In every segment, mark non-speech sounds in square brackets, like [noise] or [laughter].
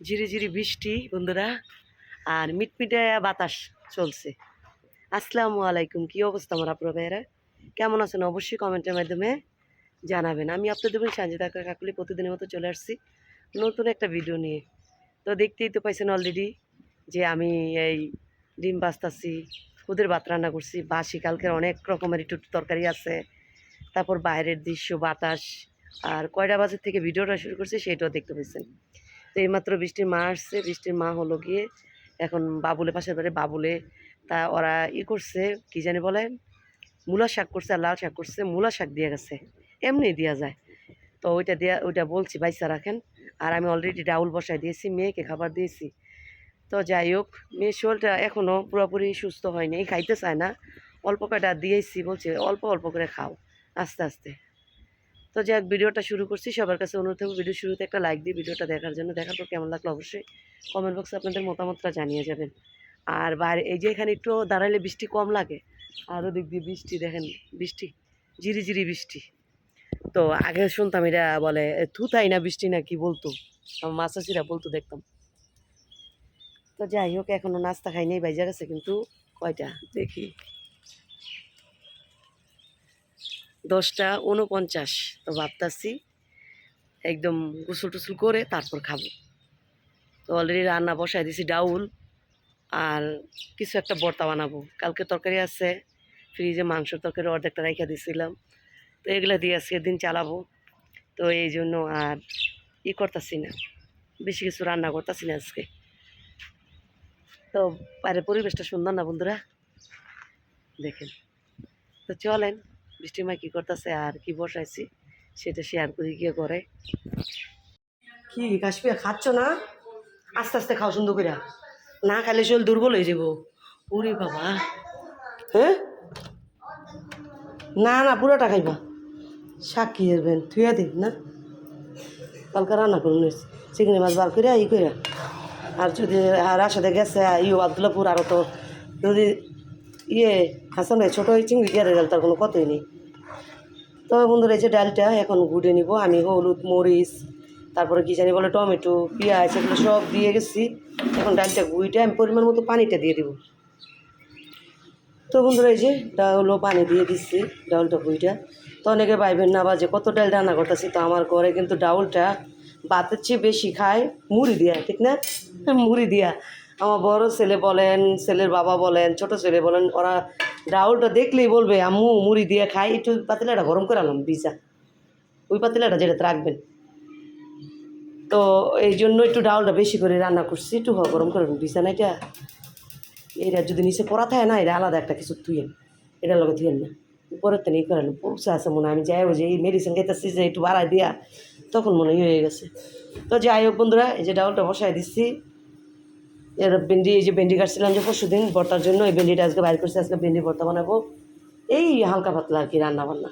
ঝিরি ঝিরি বৃষ্টি, বন্ধুরা, আর মিটমিটে বাতাস চলছে। আসসালামু আলাইকুম, কি অবস্থা আমার আপনার ভাইয়েরা? কেমন আছেন? অবশ্যই কমেন্টের মাধ্যমে জানাবেন। আমি আপনাদের বোন সঞ্জিতা কাকুলি প্রতিদিনের মতো চলে আসছি নতুন একটা ভিডিও নিয়ে। তো দেখতেই তো পাইছেন অলরেডি যে আমি এই ডিম বাস্তাছি খুদের ভাত রান্না করছি। বাসি কালকের অনেক রকমের একটু তরকারি আছে, তারপর বাইরের দৃশ্য, বাতাস, আর কয়টা বাজে থেকে ভিডিওটা শুরু করছি সেটাও দেখতে পেয়েছেন তো এইমাত্র বৃষ্টির মা আসছে, বৃষ্টির মা হলো গিয়ে এখন বাবুলে, পাশের বাড়ি বাবুলে, তা ওরা ই করছে, কি জানি বলে, মূলা শাক করছে আর লাল শাক করছে, মূলা শাক দিয়ে গেছে, এমনি দেওয়া যায়। তো ওইটা দেয়া, ওইটা বলছি, বাইসা রাখেন। আর আমি অলরেডি ডাউল বসাই দিয়েছি, মেয়েকে খাবার দিয়েছি। তো যাই হোক, মেয়ের শরীরটা এখনও পুরোপুরি সুস্থ হয়নি, খাইতে চায় না। অল্প কয়টা দিয়েছি, বলছে, অল্প অল্প করে খাও, আস্তে আস্তে। তো হোক ভিডিওটা শুরু করছি। সবার কাছে অনুরোধ থাকবে, ভিডিও শুরুতে একটা লাইক দিই ভিডিওটা দেখার জন্য। দেখার পর কেমন লাগল অবশ্যই কমেন্ট বক্সে আপনাদের মতামতটা জানিয়ে যাবেন। আর বাইরে, এই যে এখানে একটু দাঁড়াইলে বৃষ্টি কম লাগে, আর ওদিক দিয়ে বৃষ্টি দেখেন, বৃষ্টি ঝিরি ঝিরি বৃষ্টি। তো আগে শুনতাম এটা বলে থুতাই না বৃষ্টি না কি বলতো? আমার মাসাসিরা বলতো দেখতাম। তো যাই হোক, এখনও নাস্তা খাই নেই, বাইজা গেছে কিন্তু কয়টা? দেখি। দশটা উনপঞ্চাশ তো ভাবতাছি একদম গোসল টুসল করে তারপর খাব। তো অলরেডি রান্না বসাই দিছি ডাউল আর কিছু একটা বর্তা বানাবো। কালকে তরকারি আছে, ফ্রিজে মাংসের তরকারি অর্ধেকটা রেখে দিয়েছিলাম তো এগুলো দিয়ে আজকে দিন চালাবো। তো এই জন্য আর ই করতেছি না, বেশি কিছু রান্না করতেছি না আজকে। তো বাইরের পরিবেশটা সুন্দর না বন্ধুরা? দেখেন। তো চলেন। বৃষ্টি মা কী করতেছে, আর কি বসাইছি, সেটা শেয়ার করি গিয়ে করে কি, কাশ্মীর খাচ্ছ না? আস্তে আস্তে খাও সুন্দর করে না খাইলে শরীর দুর্বল হয়ে যাব উরি বাবা। হ্যাঁ? না না, পুরোটা খাইবা। শাক কি যাবেন থুয়া দিন, না? কালকে রান্না করুন চিংড়ি মাছ বার করে ই করে আর যদি, আর আসাতে গেছে ইয়ে আবদুল্লাপুর আরও তো যদি ইয়ে হাসান ভাই ছোটো চিংড়ি গেড়ে গেল তার কোনো কতই নেই। তো বন্ধুরা, এই যে ডালটা, এখন গুটে নিব আমি, হলুদ, মরিচ, তারপরে কি জানি বলে টমেটো, পেঁয়াজ, এগুলো সব দিয়ে গেছি। এখন ডালটা গুইটা আমি পরিমাণ মতো পানিটা দিয়ে দিব। তো বন্ধুরা, এই যে ডাউলও পানি দিয়ে দিচ্ছি ডাউলটা গুইটা তো অনেকে পাইবেন না বা যে কত ডাল রান্না করতেছি তো আমার ঘরে কিন্তু ডাউলটা ভাতের চেয়ে বেশি খায়, মুড়ি দিয়া, ঠিক না? [laughs] মুড়ি দিয়া। আমার বড় ছেলে বলেন, ছেলের বাবা বলেন, ছোট ছেলে বলেন, ওরা ডাউলটা দেখলেই বলবে, আম্মু, মুড়ি দিয়ে খাই, একটু পাতিলাটা গরম করে আনলাম ভিজা। ওই পাতিলাটা যেটাতে রাখবেন। তো এই জন্য একটু ডাউলটা বেশি করে রান্না করছি, একটু গরম করে ভিজা না এটা। এটা যদি নিচে পড়া থাকে না, এটা আলাদা একটা কিছু তুইয়েন এটার লগে তুইয়েন না। উপরের তো নেই করেন পৌঁছে আছে মনে আমি যাই যে এই মেডিসিন খাইতেছি, যে একটু বাড়াই দিয়া, তখন মনে ইয়ে হয়ে গেছে। তো যাই হোক বন্ধুরা, এই যে ডাউলটা বসাই দিচ্ছি। এর ভেন্ডি, এই যে ভেন্ডি কাটছিলাম যে পরশু দিন ভর্তার জন্য এই ভেন্ডিটা আজকে বাইর করছি, আজকে ভেন্ডি ভর্তা বানাবো। এই হালকা পাতলা আর কি রান্না বান্না।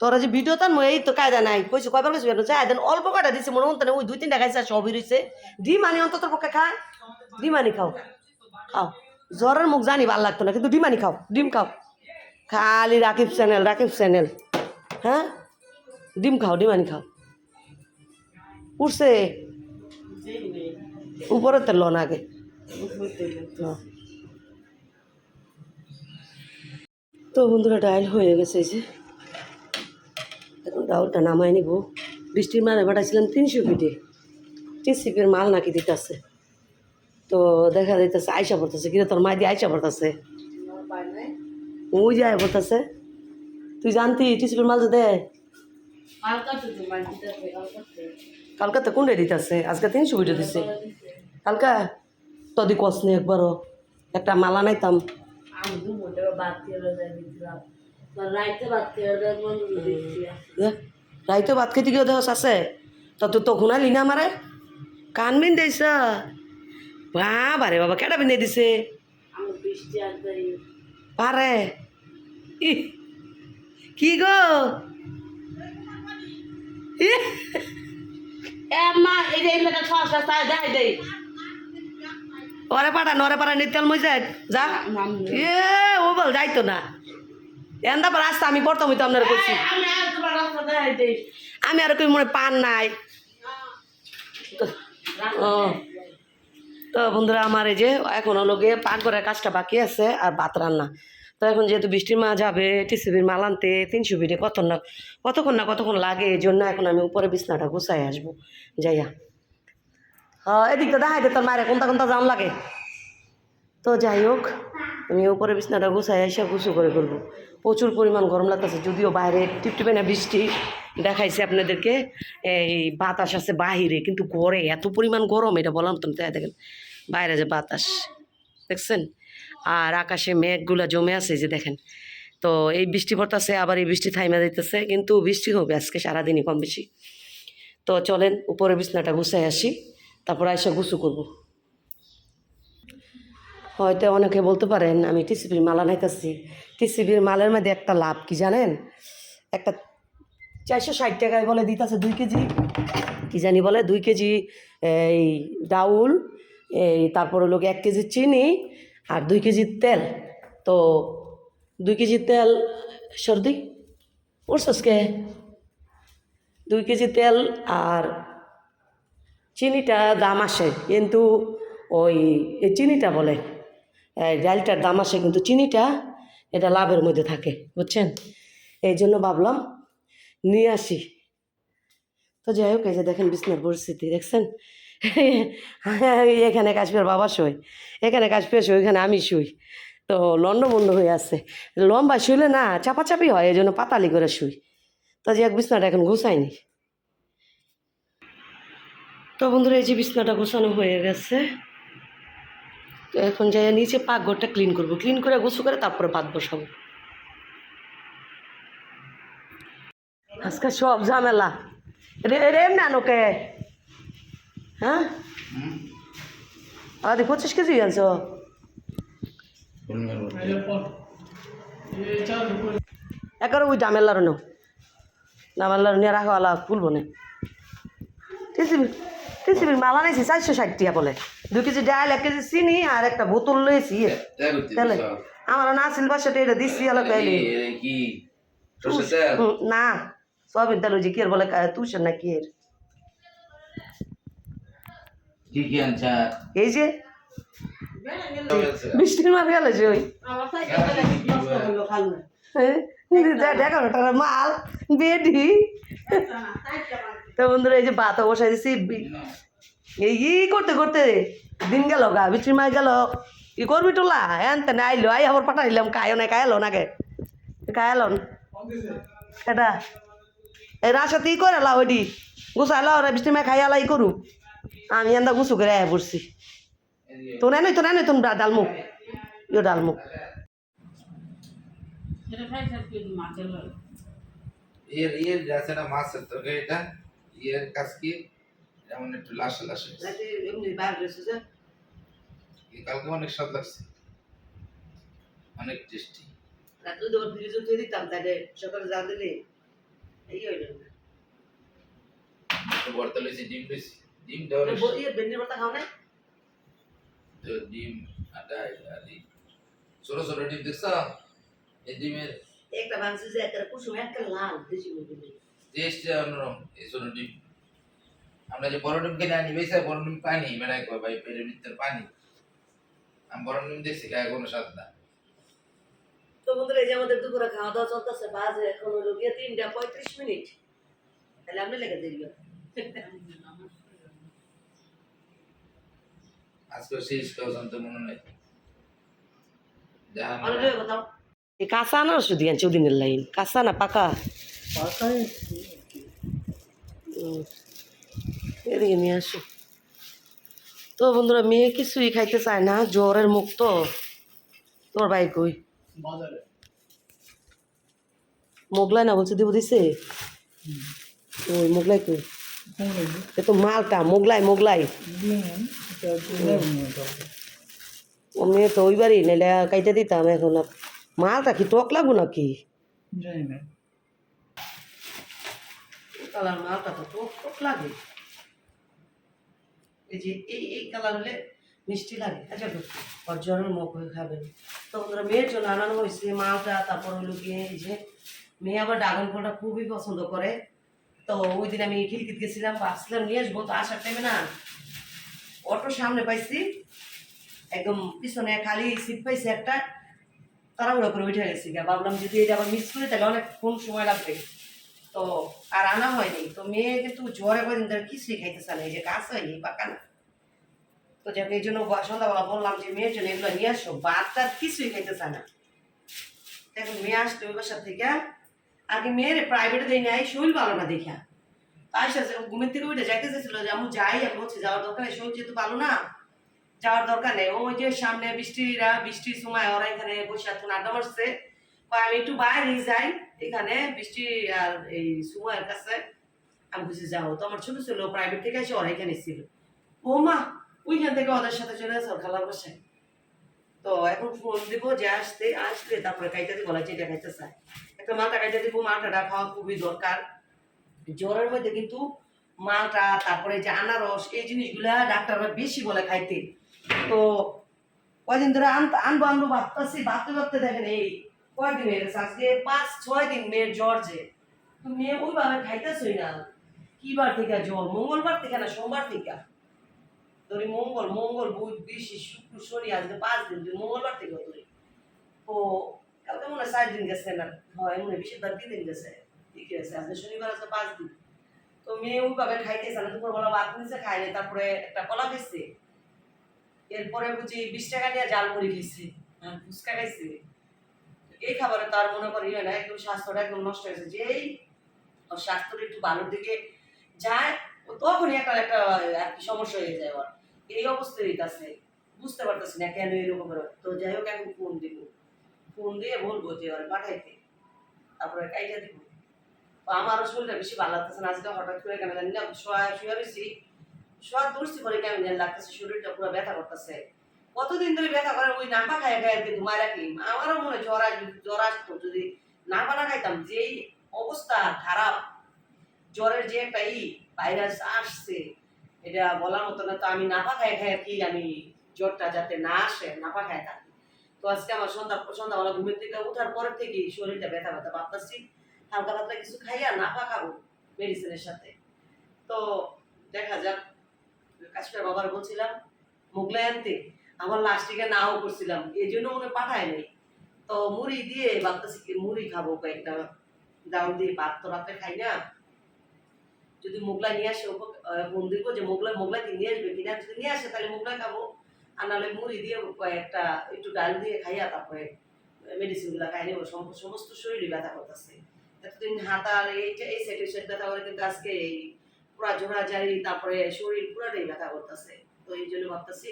তোরা যে ভিডিও তার এই তো কায়দা নাই, কইছি কয়বার কইছি বেরো চাই দেন, অল্প কয়টা দিছে, মনে হতো ওই দুই তিনটা খাইছে সবই রয়েছে ডিম আনি অন্তত পক্ষে খা ডিম আনি খাও। খাও। জ্বরের মুখ জানি ভালো লাগতো না, কিন্তু ডিম আনি খাও। ডিম খাও। খালি রাকিব চ্যানেল রাকিব চ্যানেল। হ্যাঁ? ডিম খাও, ডিম আনি খাও। উঠছে উপরে তেল লন আগে। তো বন্ধুরা ডাইল হয়ে গেছে এই যে। এখন ডাউলটা নামাই নিব। বৃষ্টির মালে পাঠাইছিলাম তিনশো ফিটে। টিসিপের মাল নাকি দিতেছে। তো দেখা যাইতেছে আইসা পড়তেছে। কিরে তোর মাই দিয়ে আইসা পড়তেছে? ওই যায় পড়তেছে। তুই জানতি টিসিপের মাল যে দেয় কালকাতে কোনটা দিতেছে? আজকে তিনশো ফিটে দিছে। কালকা তদি কস নে একবারও একটা মালা নাইতাম। এ, রাইতে ভাত খেতে গিয়ে দেহস আছে? তা তুই তো শুনালি না আমারে কান বিন দিছ বা বারে বাবা কেটা বিন্দে দিছে পারে। ই কি গো? ই, ওরে পাঠা নরে পাঠা নিত্যাল মই যাই যা এ ও বল যাইতো না। এন্দা পর আসতে আমি পড়তাম হইতো আপনার কইছি। আমি আর কই মনে পান নাই। তো ও। তো বন্ধুরা আমার এই যে এখন হলো গিয়ে পাকঘরের কাজটা বাকি আছে আর ভাত রান্না। তো এখন যেহেতু বৃষ্টির মা যাবে টিসিবির মাল আনতে তিনশো ফিটে কত না কতক্ষণ না কতক্ষণ লাগে এই জন্য এখন আমি উপরে বিছনাটা গুছাই আসব। যাইয়া। এদিকটা দেখাই দে তোর মায়ের কোনটা কোনটা জাম লাগে। তো যাই হোক, আমি উপরে বিছনাটা গুছাই এসে গুছু করে করব প্রচুর পরিমাণ গরম লাগতেছে, যদিও বাইরে টিপটিপে না বৃষ্টি দেখাইছে আপনাদেরকে। এই বাতাস আছে বাহিরে, কিন্তু ঘরে এত পরিমাণ গরম, এটা বললাম তো তাই দেখেন, বাইরে যে বাতাস, দেখছেন? আর আকাশে মেঘগুলা জমে আছে যে দেখেন। তো এই বৃষ্টি পড়তেছে, আবার এই বৃষ্টি থাইমা দিতেছে, কিন্তু বৃষ্টি হবে আজকে সারাদিনই কম বেশি। তো চলেন, উপরে বিছনাটা গুছাই আসি। তারপর এসে গুছু করব। হয়তো অনেকে বলতে পারেন, আমি টিসিবির মালা নাইতেছি টিসিবির মালের মধ্যে একটা লাভ কি জানেন? একটা চারশো ষাট টাকায় বলে দিতেছে দুই কেজি। কি জানি বলে? দুই কেজি, এই ডাউল, এই তারপর হলো এক কেজি চিনি আর দুই কেজি তেল। তো দুই কেজি তেল, সর্দি উঠছসকে দুই কেজি তেল আর চিনিটা দাম আসে, কিন্তু ওই, এই চিনিটা বলে ডালটার দাম আসে, কিন্তু চিনিটা এটা লাভের মধ্যে থাকে, বুঝছেন? এই জন্য ভাবলাম নিয়ে আসি। তো যাই হোক, এই যে দেখেন বিছনার পরিস্থিতি, দেখছেন? [laughs] এখানে কাশ্মীর বাবা শুই, এখানে কাশ্মীর শুই, এখানে আমি শুই। তো লন্ডমন্ড হয়ে আছে। লম্বা শুইলে না, চাপাচাপি হয়, এই জন্য পাতালি করে শুই। তো যে এক বিছনাটা এখন গুছাইনি তো বন্ধুরা, এই যে বিছনাটা গোছানো হয়ে গেছে। তো এখন যাই নিচে পাকঘরটা ক্লিন করব। ক্লিন করে গোসু করে তারপরে ভাত বসাবো। আজকে সব ঝামেলা। রে না নোকে হ্যাঁ? আদি পঁচিশ কেজি আনছ? একারো ওই ডামেলার নো। ডামেলার নিয়ে রাখো আলা, খুলবো না। টিসিবি টিসিবির মালা নিয়েছি চারশো ষাট টাকা বলে দু কেজি ডাল এক কেজি চিনি আর একটা বোতল লয়েছি তাহলে আমার না ছিল বাসাটা এটা দিচ্ছি আলো কাইলি না সয়াবিন তেল ওই যে কি এর বলে কা- তুষের না কি এর কি কি আনছা এই যে বৃষ্টির মার গেল যে ওই হ্যাঁ, দেখো মাল বেডি তো বন্ধুরা এই যে ভাত বসাই দিছি এই ই করতে করতে দিন গেল গা বৃষ্টির মার গেল। ই করবি টোলা? হ্যাঁ তেনে আইলো আই আবার পাঠাইলাম কায়ও নাই কায়ালো নাকে কায়ালন? এটা? এই রাসাতে ই করে লাও ওইটি গুছাইলো ওরা বৃষ্টি মায় খাই আলাই করু। আমি এন্দা গুছু করে আয়া পড়ছি। তো নাই তো নাই তুমি ডালমুখ ইয়ে ডালমুখ এর এর আছে না মাছের এর কাজ কি? একটু এমনি রয়েছে যে? এই কালকে অনেক স্বাদ লাগছে। অনেক টেস্টি। রাত্রে দেওয়ার ফ্রিজে তুই দিতাম তাহলে সকালে যা দিলে এই হইল ভর্তা লইছি ডিম লইছি ডিমটা অনেক ইয়ে ভেন্ডির ভর্তা খাও না? তো ডিম আর এই ছোট ছোট ডিম দেখছ? এই ডিমের একটা ভাঙছে যে একটা কুসুম একটা লাল দেশি মুরগি টেস্ট অন্যরকম এই ছোট ডিম। আমরা যে বড় ডিম কিনে আনি বেশি বড় ডিম পানি বেড়াই কয় ভাই পেটের ভিতরে পানি। আমি বড় ডিম দেখছি গায়ে কোনো স্বাদ না। তো বন্ধুরা এই যে আমাদের দুপুরে খাওয়া দাওয়া চলতেছে বাজে এখন হলো গিয়ে তিনটা পঁয়ত্রিশ মিনিট। তাহলে আপনি লেগে আজকে শেষ মনে নাই। কাঁচা না শুধু আনছে ওদিনের লাইন। কাঁচা না পাকা? হুম। এদিকে নিয়ে আসো। তো বন্ধুরা মেয়ে কিছুই খাইতে চায় না জ্বরের মুখ তো তোর ভাই কই? মোগলাই না বলছে দিব দিছে? ওই মোগলাই কই? এ তো মালটা মোগলাই মোগলাই। ও মেয়ে তো ওই বাড়ি নাইলে কাইতে দিতাম এখন। মালটা কি টক লাগবো নাকি? কালার মালটা তো টক টক লাগে। এই যে এই এই কালার হলে মিষ্টি লাগে। আচ্ছা তো জ্বরের মুখ হয়ে খাবেন তো ওরা মেয়ের জন্য আনানো হয়েছে মালটা, তারপর হলো গিয়ে এই যে মেয়ে আবার ড্রাগন ফলটা খুবই পছন্দ করে। তো ওই দিন আমি খিলকিত গেছিলাম ভাবছিলাম নিয়ে আসব, তো আসার টাইমে না অটো সামনে পাইছি, একদম পিছনে খালি সিট পাইছি একটা, তাড়াহুড়ো করে উঠে গেছি। ভাবলাম যদি এটা আবার মিস করি, তাহলে অনেক কোন সময় লাগবে। তো আর আনা হয়নি। তো মেয়ে কিন্তু জ্বরে কদিন ধরে কিছুই খাইতেছে না এই যে কাজ হয়নি পাকা না। তো যাকে, এই জন্য সন্ধ্যাবেলা বললাম যে, মেয়ের জন্য এগুলো নিয়ে আসো, ভাত টাত কিছুই খাইতেছে না। এখন মেয়ে আসতে ওই বাসার থেকে আগে মেয়ের প্রাইভেটে দেয় নাই শরীর ভালো না দেখা। সাথে ঘুমের থেকে উঠে যাইতে চাইছিল যে আমি যাই আমি বলছি যাওয়ার দরকার নেই, শরীর যেহেতু ভালো না, যাওয়ার দরকার নেই। ওই যে সামনে বৃষ্টিরা, বৃষ্টির সময় ওরা এখানে বসে এখন আড্ডা মারছে। আমি একটু বাইরে যাই, এখানে বৃষ্টি আর এই সময়ের কাছে আমি বুঝি যাও। তো আমার ছোট ছিল প্রাইভেট থেকে এসে ওরা এখানে ছিল। ও মা ওইখান থেকে ওদের সাথে চলে আসে খালার বাসায় তো এখন ফোন দিব যে আসতে, আসলে তারপরে কাইটা দিব যেটা খাইতে চায়। একটা মাথা কাইটা দিব মাথাটা খাওয়া খুবই দরকার। জ্বরের মধ্যে কিন্তু মালটা, তারপরে যে আনারস, এই জিনিসগুলা ডাক্তাররা বেশি বলে খাইতে। তো কয়দিন ধরে আন- আনব আনব, ভাবতেছি, ভাবতে ভাবতে দেখেন এই কয়দিন হয়ে আজকে পাঁচ, ছয় দিন মেয়ের জ্বর যে। তো মেয়ে ওইভাবে খাইতেছই না। কি বার থেকে জ্বর? মঙ্গলবার থেকে না, সোমবার থেকে? ধরি মঙ্গল মঙ্গল, বুধ বৃষ্টি শুক্র, শনি, আজকে পাঁচ দিন। মঙ্গলবার থেকে ধরি। তো কালকে মনে হয় চার দিন গেছে না? হয়, মনে বেশিরভাগ দুই দিন গেছে। ঠিক আছে, আজকে শনিবার আছে পাঁচ দিন। তো মেয়ে ওইভাবে খাইতেছে না। দুপুরবেলা ভাত নিচে খায়নি তারপরে একটা কলা খেয়েছে এরপরে বুঝি বিশ টাকা নিয়ে জাল মুড়ি খেয়েছে হ্যাঁ ফুচকা খাইছে। এই খাবারে তার মনে করি ইয়ে না, একদম স্বাস্থ্যটা একদম নষ্ট হয়েছে যেই ওর স্বাস্থ্যটা একটু ভালোর দিকে যায়, ও তখনই একটা একটা, আর কি সমস্যা হয়ে যায় ওর। এই অবস্থায় আছে বুঝতে পারতেছি না কেন এরকম তো যাই হোক, এখন ফোন দিব। ফোন দিয়ে বলব যে ওর পাঠাইতে। তারপরে কাইটা দিব। তো আমারও শরীরটা বেশি ভালো লাগতেছে না। আজকে হঠাৎ করে কেন জানি না, শোয়া, শুয়ে বেশি শোয়া দূরছি করে কেমন লাগতেছে, শরীরটা পুরো ব্যথা করতেছে। কতদিন ধরে ব্যথা করে ওই নাপা খাই খাই আর কি ঘুমায় রাখি? আমারও মনে হয় জ্বর আসতো। যদি নাপা না খাইতাম, যেই অবস্থা খারাপ, জ্বরের যে একটা ই ভাইরাস আসছে, এটা বলার মতো না। তো আমি নাপা খাই আর কি আমি জ্বরটা যাতে না আসে নাপা খাই থাকি। তো আজকে আমার সন্ধ্যা সন্ধ্যাবেলা ঘুমের থেকে ওঠার পর থেকেই শরীরটা ব্যথা ব্যথা ভাবতেছি, হালকা পাতলা কিছু খাইয়া নাপা খাব মেডিসিনের সাথে। তো দেখা যাক কাশ্মীর বাবার বলছিলাম, মোগলাই আনতে। আমার লাস্টিকে নাও করছিলাম, এই জন্য মনে পাঠায় নাই তো মুড়ি দিয়ে ভাবতেছি কি, মুড়ি খাব কয়েকটা ডাউল দিয়ে ভাত তো রাতে খাই না। যদি মোগলাই নিয়ে আসে ফোন দিব যে মোগলাই মোগলাই নিয়ে আসবে? কিনা যদি নিয়ে আসে, তাহলে মোগলাই খাব। আর নাহলে মুড়ি দিয়ে কয়েকটা, একটু ডাল দিয়ে খাইয়া তারপরে মেডিসিনগুলা খাই নেব। সমস্ত শরীরে ব্যথা করতেছে। এতদিন হাতার এই এই সাইডের সাইড ব্যথা করে কিন্তু আজকে এই পুরা জোড়া জারি, তারপরে শরীর পুরাটাই ব্যথা করতেছে। তো এই জন্য ভাবতেছি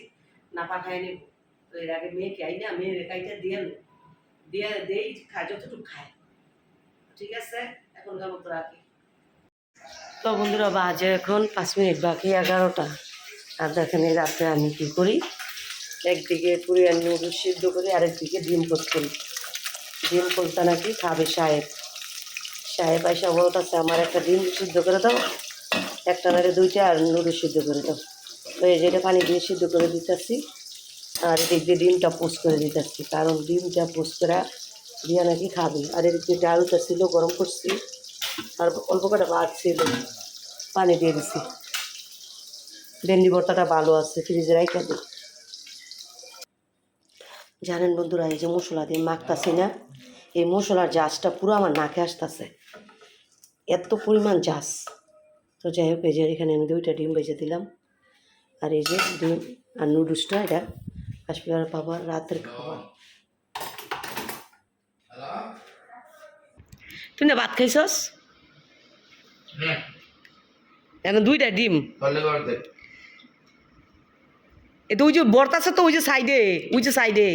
নাপা খাই নেব। তো এর আগে মেয়েকে আই না, মেয়ের কাইটা দিয়ে নো। দিয়ে দেই, খায়, যতটুকু খায়। ঠিক আছে? এখনকার মতো রাখি তো বন্ধুরা, বাজে এখন পাঁচ মিনিট, বাকি এগারোটা। আর দেখেন এই রাত্রে আমি কী করি? একদিকে পুরি আর নুডলস সিদ্ধ করি, আরেকদিকে ডিম পোস্ট করি। ডিম পোস্টটা নাকি খাবে সাহেব। সাহেব আইসা বলতেছে, আমার একটা ডিম সিদ্ধ করে দাও, একটা নারে দুইটা, আর নুডলস সিদ্ধ করে দাও। এই যেটা পানি দিয়ে সিদ্ধ করে দিতেছি। আর এদিক দিয়ে ডিমটা পোস্ট করে দিতেছি, কারণ ডিমটা পোস্ট করা দিয়ে নাকি খাবে। আর এদিক দিয়ে ডালটা ছিল, গরম করছি, আর অল্প কটা ভাত ছিল, পানি দিয়ে দিছি। ভেন্ডি ভর্তাটা ভালো আছে, ফ্রিজে রাখা দিই জানেন বন্ধুরা, এই যে মশলা দিয়ে মাখতাছি না, এই মশলার জাসটা পুরো আমার নাকে আসতেছে। এত পরিমাণ জাস। তো যাই হোক, এই যে এখানে আমি দুইটা ডিম বেজে দিলাম। আর এই যে ডিম আর নুডলসটা এটা কাশ্মীর বাবার রাতের খাবার তুমি তুই না ভাত খাইছস? নে এখন দুইটা ডিম। এ তো ওই যে বর্তাছে তো ওই যে সাইডে ওই যে সাইডে।